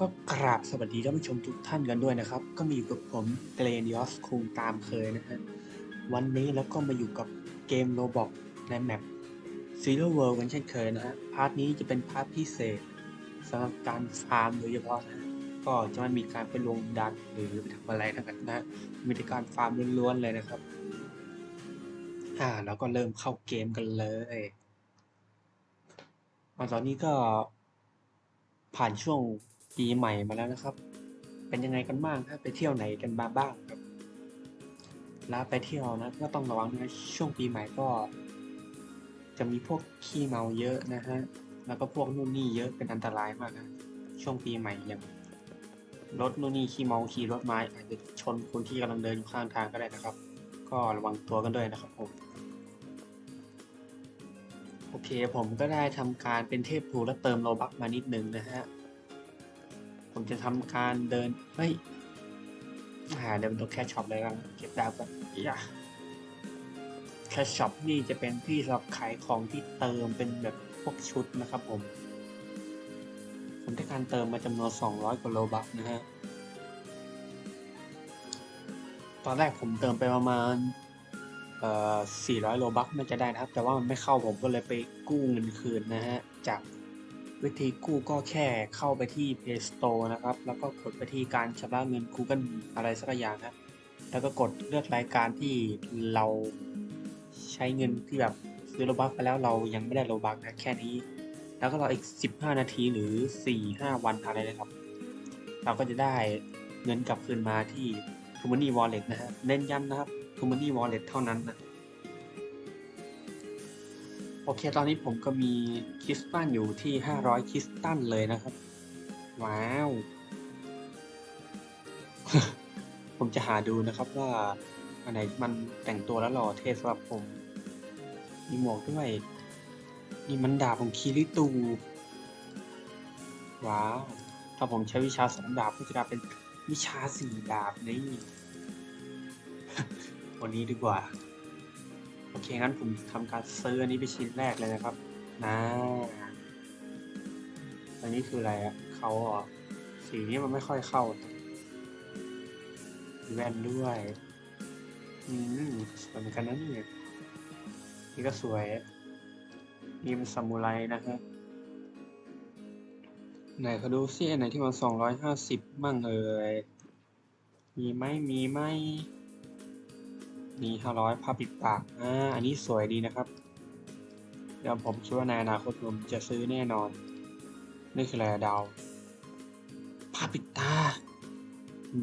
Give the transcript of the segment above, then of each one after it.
ก็กราบสวัสดีท่านผู้ชมทุกท่านกันด้วยนะครับ ก็มาอยู่กับผมเกรนยอสคุงตามเคยนะฮะวันนี้แล้วก็มาอยู่กับเกมโรบอกในแมป Zero World กันเช่นเคยนะฮะพาร์ทนี้จะเป็นพาร์ทพิเศษสำหรับการฟาร์มโดยเฉพาะนะก็จะไม่มีการไปลงดันหรือไปทำอะไรทั้งนั้นนะฮะมีแต่การฟาร์มล้วนๆเลยนะครับอ่าแล้วก็เริ่มเข้าเกมกันเลยตอนนี้ก็ผ่านช่วง ปีใหม่มาแล้วนะครับ เป็นยังไงกันบ้างครับไปเที่ยวไหนกันมาบ้างครับ แล้วไปเที่ยวนะก็ต้องระวังนะช่วงปีใหม่ก็ จะมีพวกขี้เมาเยอะนะฮะแล้วก็พวกนู่นนี่เยอะเป็นอันตรายมากนะช่วงปีใหม่อย่างรถนู่นนี่ขี้เมาขี่รถไม้อาจจะชนคนที่กำลังเดินอยู่ข้างทางก็ได้นะครับ ก็ระวังตัวกันด้วยนะครับผมโอเคผมก็ได้ทำการเป็นเทพภูและเติมโลบักมานิดนึงนะฮะ ผมจะทำการเดิน เฮ้ยอ่าเดินตัวแคชช็อปเลยกันเก็บดาวก่อนอย่าแคชช็อปนี่จะเป็นที่สำหรับขายของที่เติมเป็นแบบพวกชุดนะครับผม ผมได้การเติมมาจำนวน 200 กว่าโลบักนะฮะ ตอนแรกผมเติมไปประมาณเอ่อ400 โลบัคมันจะได้นะครับ แต่ว่ามันไม่เข้าผมก็เลยไปกู้เงินคืนนะฮะ จาก วิธีกู้ก็แค่เข้าไปที่ Play Store นะครับ แล้วก็กดไปที่การชำระเงิน Google อะไรสักอย่างนะแล้วก็กดเลือกรายการที่เราใช้เงินที่แบบซื้อโลบัคไปแล้วเรายังไม่ได้โลบัคนะแค่นี้ แล้วก็รออีก 15 นาทีหรือ 4-5 วันอะไรนะครับ เราก็จะได้เงินกลับคืนมาที่ t o m o n y Wallet นะฮะเน้นย้ำนะครับ t o m o n y Wallet เท่านั้นนะ อเค ตอนนี้ผมก็มีคริสตันอยู่ที่ 500 คริสตันเลยนะครับ ว้าว ผมจะหาดูนะครับว่า อันไหนมันแต่งตัวแล้วหล่อเท่สำหรับผม มีหมวกด้วย นี่มันดาบของคิริตู ว้าว ถ้าผมใช้วิชาสองดาบก็จะกลายเป็นวิชาสี่ดาบนี่วันนี้ดีกว่า โอเคงั้นผมทำการซื้ออันนี้เป็นชิ้นแรกเลยนะครับนะอันนี้คืออะไรอะเขาเหรอสีนี้มันไม่ค่อยเข้าแว่นด้วยอืมสวยเหมือนกันนะเนี่ยนี่ก็สวยนี่มันซามูไรนะฮะไหนเขาดูซิอันไหนที่มันสองร้อยห้าสิบมั่งเอ่ยมีไหมมีไหม มีห้าร้อยผ้าปิดปากอ่าอันนี้สวยดีนะครับ เดี๋ยวผมคิดว่าในอนาคตผมจะซื้อแน่นอน นี่คืออะไรดาวผ้าปิดตา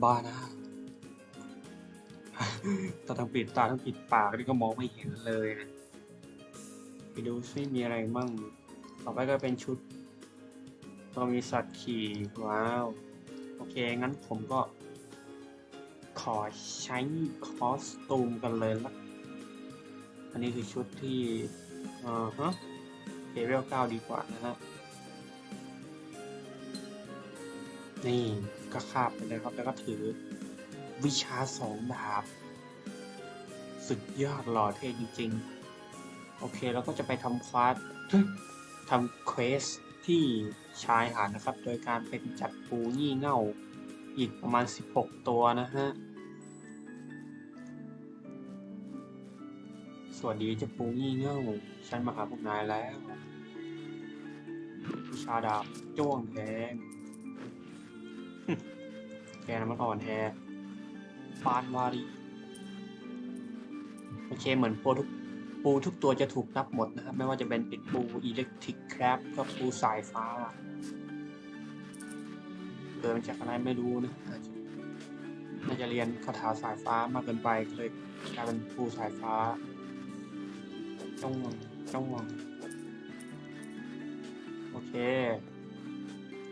บ้านะตาทั้งปิดตาทั้งปิดปากนี่ก็มองไม่เห็นเลยนะไปดูซิมีอะไรมั่ง ต่อไปก็เป็นชุดก็มีสัตว์ขี่ว้าว โอเค งั้นผมก็ ขอใช้คอสตูมกันเลยละอันนี้คือชุดที่อ่าฮะเลเวลเก้าดีกว่านะฮะ นี่ก็คาบไปเลยครับ แล้วก็ถือวิชาสองดาบ สุดยอดหล่อเท่จริงๆ โอเคแล้วก็จะไปทำควาสทำเควสที่ชายหาดนะครับ โดยการเป็นจัดปูงี่เง่าอีกประมาณ 16 ตัวนะฮะ สวัสดีเจะปูงี่เง่าฉันมาหาพวกนายแล้ววิชาดาบจ้วงแทงแกนะมันอ่อนแฮปานวารีโอเคเหมือนปูทุกปูทุกตัวจะถูกนับหมดนะครับ ไม่ว่าจะเป็นปิดปูอิเล็กทริกแครบก็ปูสายฟ้าเกิดมาจากอะไรไม่รู้นะอาจจะน่าจะเรียนคาถาสายฟ้ามากเกินไปเลยกลายเป็นปูสายฟ้า จ้องมองจ้องมองโอเค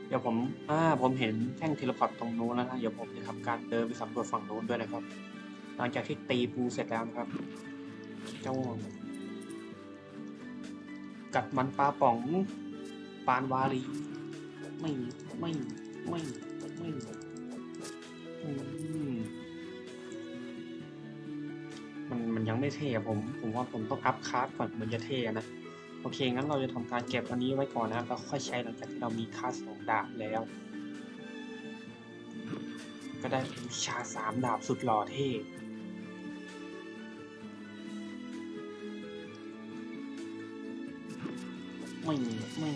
เดี๋ยวผมอ่าผมเห็นแท่งเทเลพอร์ตตรงนู้นแล้วนะเดี๋ยวผมจะทำการเดินไปสำรวจฝั่งนู้นด้วยนะครับ หลังจากที่ตีปูเสร็จแล้วนะครับจ้ากัดมันปลาป๋องปานวารีไม่ไม่ไม่ไม่อืม มันมันยังไม่เท่อะผม ผมว่าผมต้องอัพคลาสก่อนมันจะเท่นะ โอเค งั้นเราจะทำการเก็บอันนี้ไว้ก่อนนะแล้วค่อยใช้หลังจากที่เรามีคลาสสองดาบแล้ว ก็ได้วิชาสามดาบสุดหล่อเท่ไม่ไม่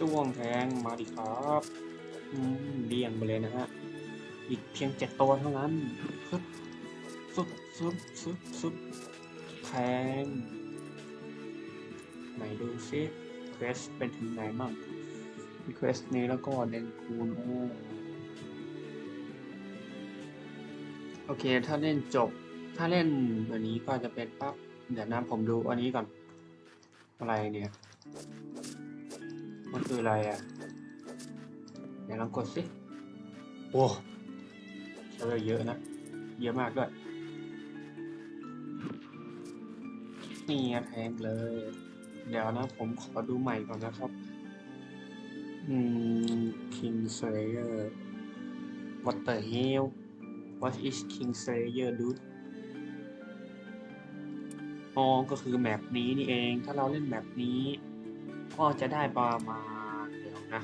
จ้วงแทงมาดิครับเลี่ยงไปเลยนะฮะ อีกเพียงเจ็ดตัวเท่านั้นฟึบฟึบฟึบฟึบฟึบแทงไหนดูซิเควสเป็นถึงไหนมั่งเควสนี้แล้วก็เดนคูนโอเค ถ้าเล่นจบ ถ้าเล่นอันนี้ก็จะเป็นปั๊บ เดี๋ยวนะผมดูอันนี้ก่อน อะไรเนี่ย มันคืออะไรอะเดี๋ยวลองกดสิโอ้ใช้เวลาเยอะนะ เยอะมากด้วยนี่ไงแทงเลย เดี๋ยวนะ ผมขอดูใหม่ก่อนนะครับ อืม King Slayer What the hell What is King Slayer dude อ๋อก็คือแมปนี้นี่เอง ถ้าเราเล่นแมปนี้ ก็จะได้ประมาณเดี๋ยวนะ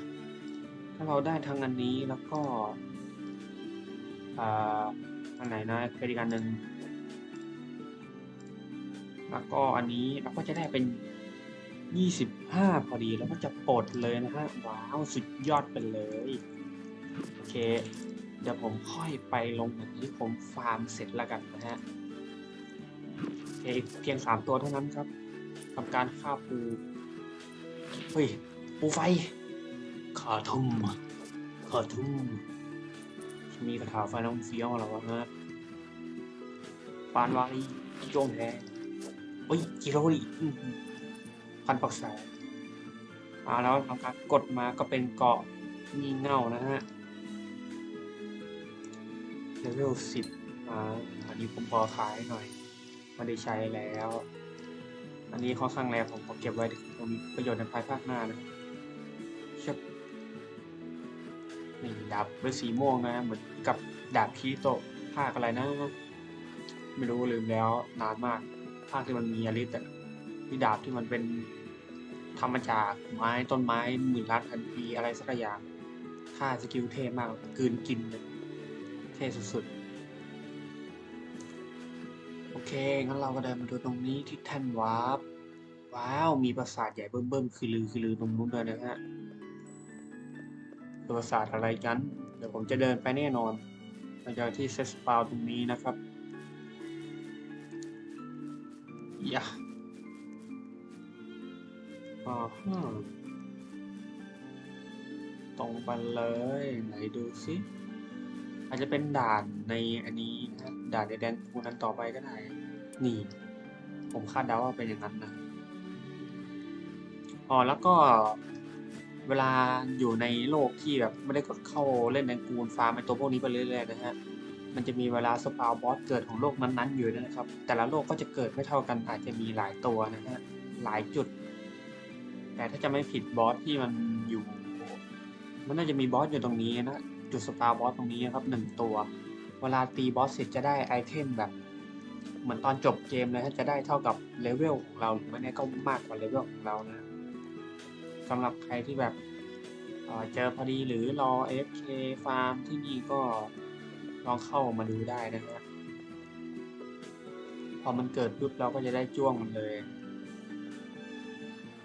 ถ้าเราได้ทั้งอันนี้แล้วก็อ่าอันไหนนะเครดิตอันหนึ่งแล้วก็อันนี้เราก็จะได้เป็น 25 พอดีแล้วก็จะปลดเลยนะฮะว้าวสุดยอดไปเลยโอเค เดี๋ยวผมค่อยไปลงอย่างที่ผมฟาร์มเสร็จแล้วกันนะฮะโอเคเพียง 3 ตัวเท่านั้นครับทำการฆ่าปู เฮ้ยปูไฟขาทุ่มขาทุ่มมีกระถาไฟน้องเฟี้ยวเหรวะฮะปานวารีโจงแทงเฮ้ยจิโรริพันปักษาอ่าแล้วทำการกดมาก็เป็นเกาะงี่เงานะฮะเลเวลสิบอ่าอันนี้ผมพอขายหน่อยไม่ได้ใช้แล้ว อันนี้ค่อนข้างแรงผมขอเก็บไว้ผมประโยชน์ในภายภาคหน้านะชบนี่ดาบเป็นสีม่วงนะ เหมือนกับดาบคีโตภาคอะไรนะ ไม่รู้ลืมแล้วนานมาก ภาคที่มันมีอลิสอะที่ดาบที่มันเป็นทำมาจากไม้ต้นไม้หมื่นล้านพันปีอะไรสักอย่าง ค่าสกิลเท่มากกืนกินเลยเท่สุดๆ งั้นเราก็เดินมาดูตรงนี้ที่แท่นวาร์ปว้าว มีปราสาทใหญ่เบิ่มๆคือลือคือลือตรงนู้นด้วยนะฮะปราสาทอะไรกัน เดี๋ยวผมจะเดินไปแน่นอนหลังจากที่เซสปาวตรงนี้นะครับยะอ่าฮะตรงไปเลยไหนดูสิอาจจะเป็นด่านในอันนี้นะด่านในแดนคูนั้นต่อไปก็ได้ นี่ ผมคาดเดาว่าเป็นอย่างนั้นนะอ๋อแล้วก็เวลาอยู่ในโลกที่แบบไม่ได้กดเข้าเล่นแดนคูนฟาร์มไอตัวพวกนี้ไปเรื่อยๆนะฮะ มันจะมีเวลาสปาวบอสเกิดของโลกนั้นๆอยู่นะครับ แต่ละโลกก็จะเกิดไม่เท่ากันอาจจะมีหลายตัวนะฮะหลายจุด แต่ถ้าจะไม่ผิดบอสที่มันอยู่ มันน่าจะมีบอสอยู่ตรงนี้นะจุดสปาวบอสตรงนี้นะครับหนึ่งตัว เวลาตีบอสเสร็จจะได้ไอเทมแบบ เหมือนตอนจบเกมเลยฮะจะได้เท่ากับเลเวลของเราหรือไม่แน่ก็มากกว่าเลเวลของเรานะสำหรับใครที่แบบเเจอพอดีหรือรอ FK ฟาร์มที่นี่ก็ลองเข้ามาดูได้นะฮะพอมันเกิดปุ๊บเราก็จะได้จ้วงมันเลย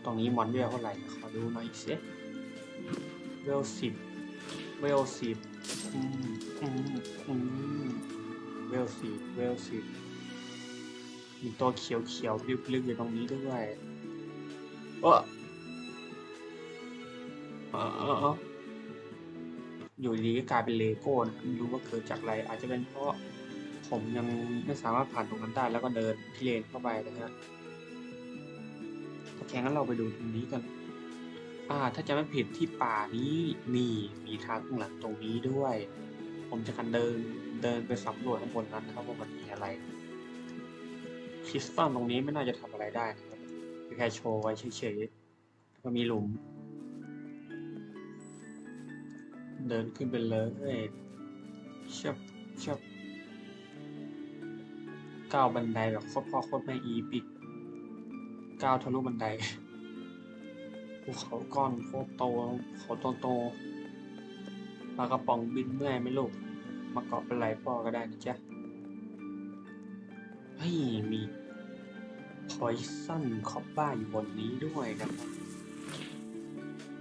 ตรงนี้มอนเวลเท่าไหร่ ขอดูหน่อยสิเวลสิบเวลสิบเวลสิบเวลสิบ มีตัวเขียวเขียวๆลึกๆอยู่ตรงนี้ด้วยเออเออออยู่ดีก็กลายเป็นเลโก้นะไม่รู้ว่าเกิดจากอะไร อาจจะเป็นเพราะผมยังไม่สามารถผ่านตรงนั้นได้แล้วก็เดินพิเรนเข้าไปนะฮะโอเคงั้นเราไปดูตรงนี้กัน อ่า ถ้าจะไม่ผิดที่ป่านี้นี่มีทางข้างหลังตรงนี้ด้วย ผมจะกันเดินเดินไปสำรวจข้างบนนั้นครับว่ามันมีอะไร คริสตัลตรงนี้ไม่น่าจะทำอะไรได้นะครับแค่โชว์ไว้เฉยๆก็มีหลุม เดินขึ้นไปเลยชับชับก้าวบันไดแบบโคตรพ่อโคตรแม่อีปิกก้าวทะลุบันไดภูเขาก้อนโคตรโตเขาโตโตปลากระป๋องบินเมื่อยไหมลูก มาเกาะเป็นไหลพ่อก็ได้นะจ๊ะ ฮ้ยมีพอยซันคอปบ้าอยู่บนนี้ด้วยนะครับ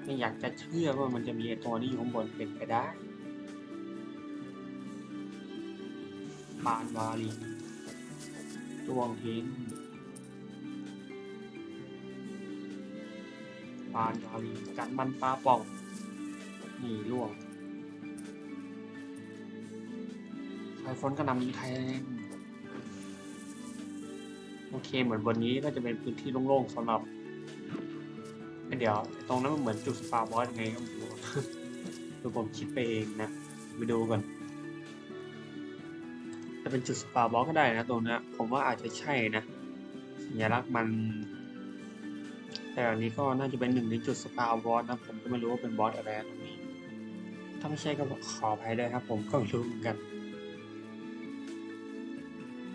ไม่อยากจะเชื่อว่ามันจะมีตัวนี้อยู่ข้างบนเป็นไปได้ปานวาลีดวงหินปานวาลีกันมันปลาป่องนี่ล่วงสายฝนกระนำแทง โอเค เหมือนบนนี้ก็จะเป็นพื้นที่โล่งๆสำหรับเดี๋ยว ตรงนั้นมันเหมือนจุดสปาบอสยังไงก็ไม่รู้คือผมคิดไปเองนะไปดูก่อนจะเป็นจุดสปาบอสก็ได้นะตรงนี้ผมว่าอาจจะใช่นะสัญลักษณ์มัน แต่อันนี้ก็น่าจะเป็นหนึ่งในจุดสปาบอสนะผมก็ไม่รู้ว่าเป็นบอสอะไรตรงนี้ ถ้าไม่ใช่ก็ขออภัยด้วยครับ ผมก็ไม่รู้เหมือนกัน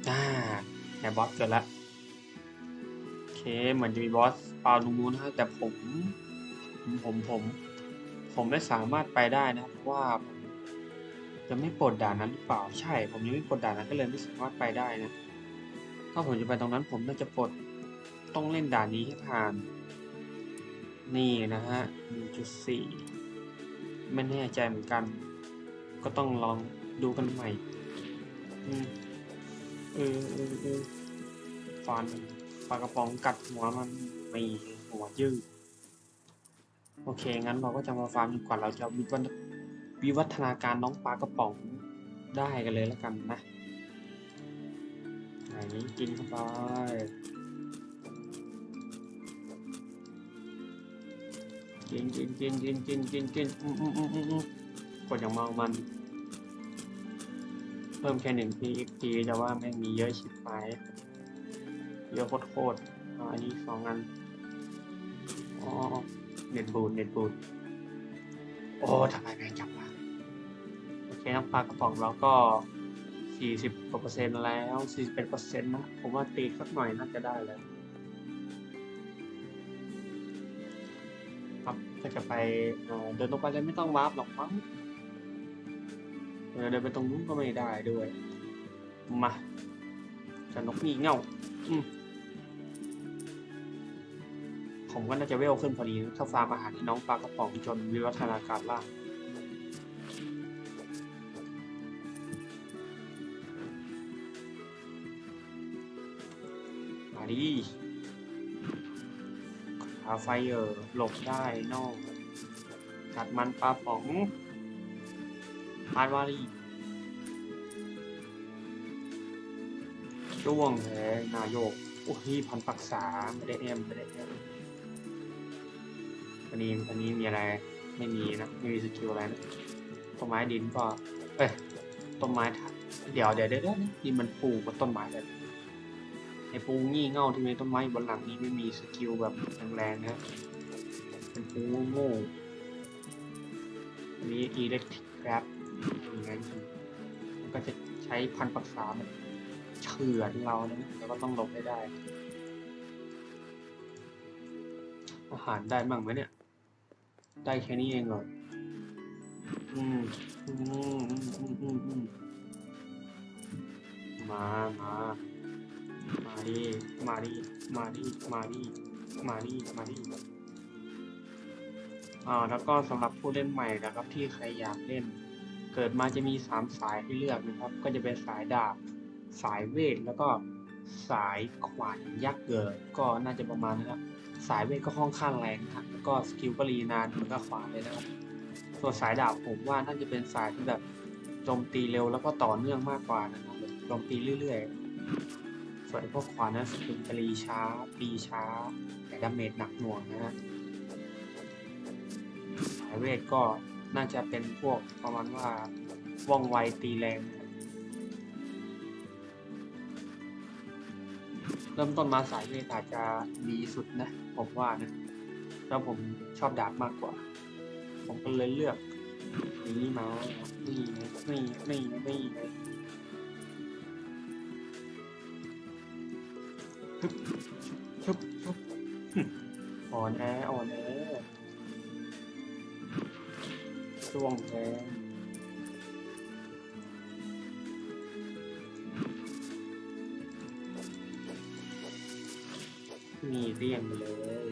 อ่าแต่บอสเกิดละ เคเหมือนจะมีบอสปาวตรงนู้นนะแต่ผม ผมผม ผมผมไม่สามารถไปได้นะเพราะว่าผมจะไม่ปลดด่านนั้นหรือเปล่าใช่ ผมยังไม่ปลดด่านนั้นก็เลยไม่สามารถไปได้นะถ้าผมจะไปตรงนั้นผมน่าจะปลดต้องเล่นด่านนี้ให้ผ่าน นี่นะฮะ1.4 ไม่แน่ใจเหมือนกัน ก็ต้องลองดูกันใหม่ อืมเออเออเออฟัน ปลากระป๋องกัดหัวมันมีหัวยืดโอเค งั้นเราก็จะมาฟาร์มกว่าเราจะวิวัฒวิวัฒนาการน้องปลากระป๋องได้กันเลยแล้วกันนะอันกินเข้าไปกินกินกินกินกินกินกินอืมอืมอืมอืมอืมกดอย่างเมามัน เพิ่มแค่หนึ่ง PXG แต่ว่าแม่มีเยอะชิบหาย เยอะโคตรๆเอาอันนี้สองอันอ๋อเน็ตบูดเน็ตบูดโอ้ทำไมแม่งจับมาโอเคน้ำปลากระป๋องเราก็สี่สิบกว่าเปอร์เซ็นต์แล้วสี่สิบเอ็ดเปอร์เซ็นต์นะ ผมว่าตีสักหน่อยน่าจะได้แล้ว ครับถ้าจะไปเอ่อเดินตรงไปเลยไม่ต้องวาร์ปหรอกมั้งเออเดินไปตรงนู้นก็ไม่ได้ด้วย มาจะนกมีเง่า ผมก็น่าจะเวลขึ้นพอดีถ้าฟาร์มอาหารให้น้องปลากระป๋องจนวิวัฒนาการล่ามาดิขาไฟเออหลบได้นอกกัดมันปลาป๋องพานวารีจ้วงแหนายกโอ้ยพันปักษาไม่ได้เอ็มไม่ได้เอ็ม วันนี้วันนี้มีอะไรไม่มีนะไม่มีสกิลอะไรนะต้นไม้ดินก็เอ้ยต้นไม้เดี๋ยวเดี๋ยวเดี๋ยวดี๋ยวนี่มันปลูกบนต้นไม้เลยไอ้ปูงี่เง่าที่มีต้นไม้บนหลังนี้ไม่มีสกิลแบบแรงๆนะเป็นปูโง่ๆอันนี้ electric grab ยังไงมันก็จะใช้พันปักษามันเฉือนเรานะแล้วก็ต้องหลบให้ได้อาหารได้มั่งไหมเนี่ย ได้แค่นี้เองเหรอ อืม อืม อืม อืม อืมอืมมา มา มาดิ มาดิ มาดิ มาดิ มาดิ มาดิอ่า แล้วก็สำหรับผู้เล่นใหม่นะครับที่ใครอยากเล่น เกิดมาจะมีสามสายให้เลือกนะครับ ก็จะเป็นสายดาบ สายเวท แล้วก็สายขวานยักษ์เกิดก็น่าจะประมาณนะครับ สายเวทก็ค่อนข้างแรงนะครับแล้วก็สกิลก็รีนานเหมือนกับขวานเลยนะครับส่วนสายดาบผมว่าน่าจะเป็นสายที่แบบโจมตีเร็วแล้วก็ต่อเนื่องมากกว่านะครับแบบโจมตีเรื่อยๆ ส่วนพวกขวานนั้นสกิลจะรีช้าปีช้า แต่ดาเมจหนักหน่วงนะฮะสายเวทก็น่าจะเป็นพวกประมาณว่าว่องไวตีแรงนะเริ่มต้นมาสายเวทอาจจะดีสุดนะ ผมว่านะแล้วผมชอบดาบมากกว่า ผมก็เลยเลือกนี้มานี่ไงนี่นี่นี่ไงฮึบชุบชุบอ่อนแออ่อนแอช่วงแทง มีเรียงไปเลย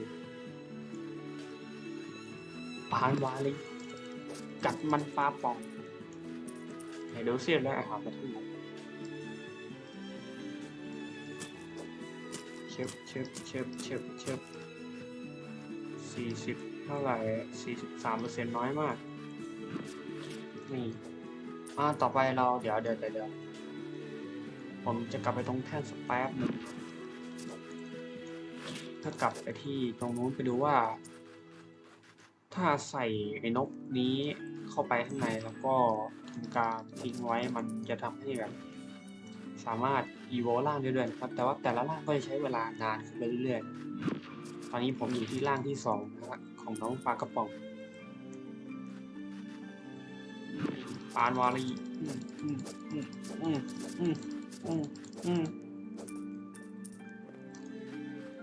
ปานวาลิกัดมันปลาป่องไหนดูเสียแล้วอาหารมาที่นเชิบเชิบเชิบเชิบเชิบสี่สิบเท่าไหร่สี่สิบสามเปอร์เซ็นต์น้อยมาก นี่อ่าต่อไปเราเดี๋ยวเดี๋ยวเดี๋ยวผมจะกลับไปตรงแท่นสแป๊บหนึ่ง ถ้ากลับไปที่ตรงนู้นไปดูว่า ถ้าใส่ไอ้นกนี้เข้าไปข้างในแล้วก็ทำการทิ้งไว้มันจะทำให้แบบ สามารถอีโวล่างได้ด้วยนะครับ แต่ว่าแต่ละล่างก็จะใช้เวลานานขึ้นไปเรื่อยๆ ตอนนี้ผมอยู่ที่ล่างที่สองนะครับของน้องปลากระป๋องปานวาลีอืมอืมอืมอืมอืมอืมอืม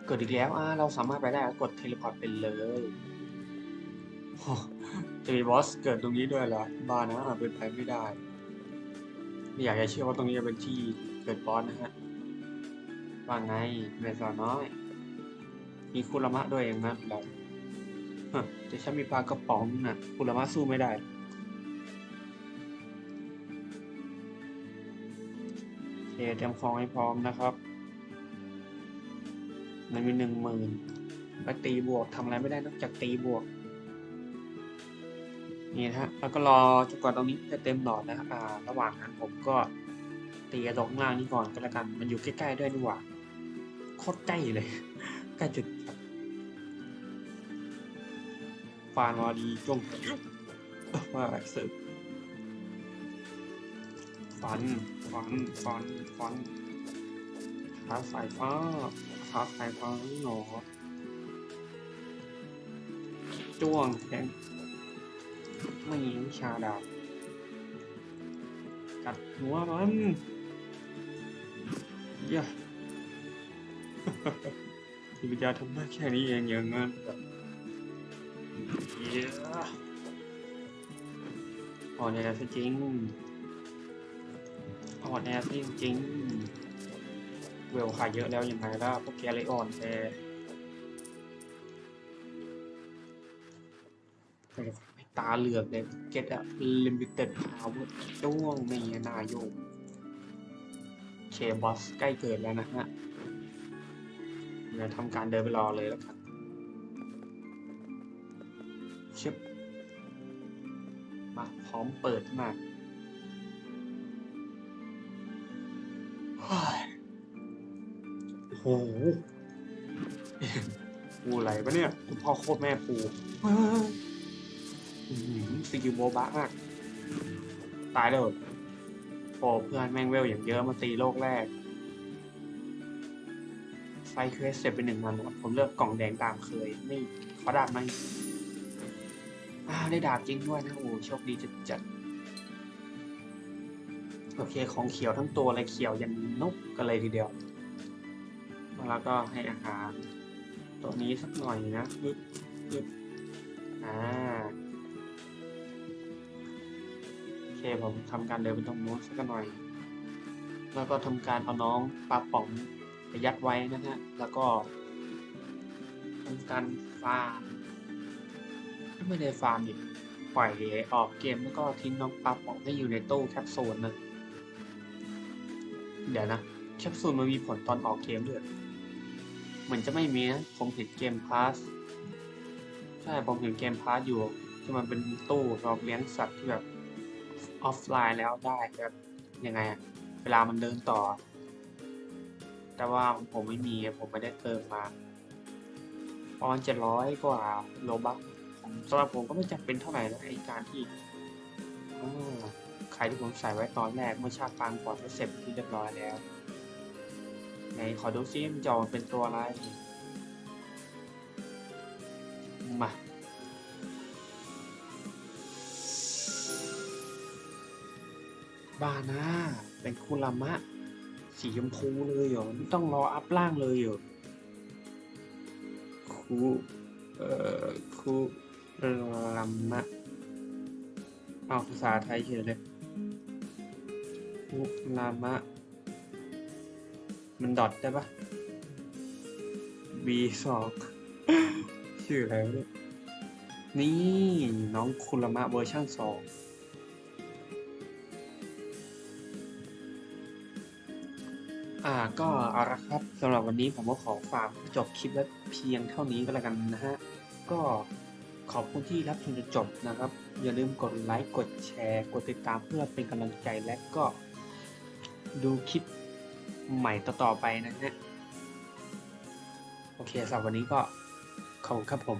เกิดอีกแล้วอ่าเราสามารถไปได้กดเทเลพอร์ตไปเลยโอ้จะมีบอสเกิดตรงนี้ด้วยเหรอบ้านะเป็นไปไม่ได้ ไม่อยากจะเชื่อว่าตรงนี้จะเป็นที่เกิดบอสนะฮะว่าไงเมสาวน้อย มีคุรามะด้วยอย่างนั้นเหรอฮะแต่ฉันมีปลากระป๋องน่ะคุรามะสู้ไม่ได้โอเคเตรียมของให้พร้อมนะครับ มันมีหนึ่งหมื่นไปตีบวกทำอะไรไม่ได้นอกจากตีบวก นี่นะฮะแล้วก็รอจนกว่าตรงนี้จะเต็มหลอดนะครับอ่าระหว่างนั้นผมก็ตีตรงล่างนี้ก่อนก็แล้วกัน มันอยู่ใกล้ๆด้วยนี่หว่าโคตรใกล้เลยใกล้จุดฟานวาดีจงว่าเสิร์ฟฟันฟันฟันฟันขาสายฟ้า ขาสายฟ้าหนอจ้วงแทงไม่มีวิชาดาบกัดหัวมันเย้ยที่วิญญาทำได้แค่นี้เองอย่างงั้นเย้อ่อนแอซะจริงอ่อนแอซะจริง เวลขายเยอะแล้วยังไงล่ะพวกแกเลยอ่อนแอต่ตาเหลือกเลยเก็ตอะลิมิเต็ดพาวเวอร์จ้วงไม่นาโยกเคบอสใกล้เกิดแล้วนะฮะเดี๋ยวทำการเดินไปรอเลยแล้วกันชิบมาพร้อมเปิดมาก โอ้โหปูไหลปะเนี่ยคุณพ่อโคตรแม่ปูเฮ้ยอื้อหือสกิลโบบะมาก ตายแล้วโอเพื่อนแม่งเวลอย่างเยอะมาตีโลกแรก ไฟเควสเสร็จไปหนึ่งวันครับผมเลือกกล่องแดงตามเคยไม่ขอดาบไหมอ่าได้ดาบจริงด้วยนะ โอ้โชคดีจัดจัดโอเค ของเขียวทั้งตัวเลยเขียวยันนกกันเลยทีเดียว แล้วก็ให้อาหารตัวนี้สักหน่อยนะยึบยึบอ่าโอเคผมทำการเดินไปตรงนู้นสักหน่อย แล้วก็ทำการเอาน้องปลาป๋องไปยัดไว้นะฮะ แล้วก็ทำการฟาร์มไม่ได้ฟาร์มดิปล่อยออกเกมแล้วก็ทิ้งน้องปลาป๋องให้อยู่ในตู้แคปซูลนะเดี๋ยวนะ แคปซูลมันมีผลตอนออกเกมด้วย เหมือนจะไม่มีนะผมเห็นเกมพาสใช่ผมเห็นเกมพาสอยู่ที่มันเป็นตู้สำหรับเลี้ยงสัตว์ที่แบบออฟไลน์แล้วได้แบบยังไงอะเวลามันเดินต่อ แต่ว่าผมไม่มีผมไม่ได้เติมมาประมาณเจ็ดร้อยกว่าโลบัคสำหรับผมก็ไม่จำเป็นเท่าไหร่นะไอการที่อ่าใครที่ผมใส่ไว้ตอนแรกเมื่อชาติปางก่อนก็เสร็จที่เรียบร้อยแล้ว ไหนขอดูซิมันจะออกเป็นตัวอะไร มา บานาเป็นคุรามะ สีชมพูเลยเหรอไม่ต้องรออัพล่างเลยเหรอคูเอ่อคุรามะ เอาภาษาไทยเฉยเลยคุรามะ มันดอทได้ปะ V สองชื่ออะไรวะเนี่ยนี่น้องคุรามะเวอร์ชั่นสองอ่าก็เอาละครับสำหรับวันนี้ผมก็ขอฝากจบคลิปไว้เพียงเท่านี้ก็แล้วกันนะฮะ ก็ขอบคุณที่รับชมจนจบนะครับ อย่าลืมกดไลค์ กดแชร์ กดติดตามเพื่อเป็นกำลังใจและก็ดูคลิป ใหม่ต่อๆไปนะฮะ โอเคสำหรับวันนี้ก็ขอบคุณครับผม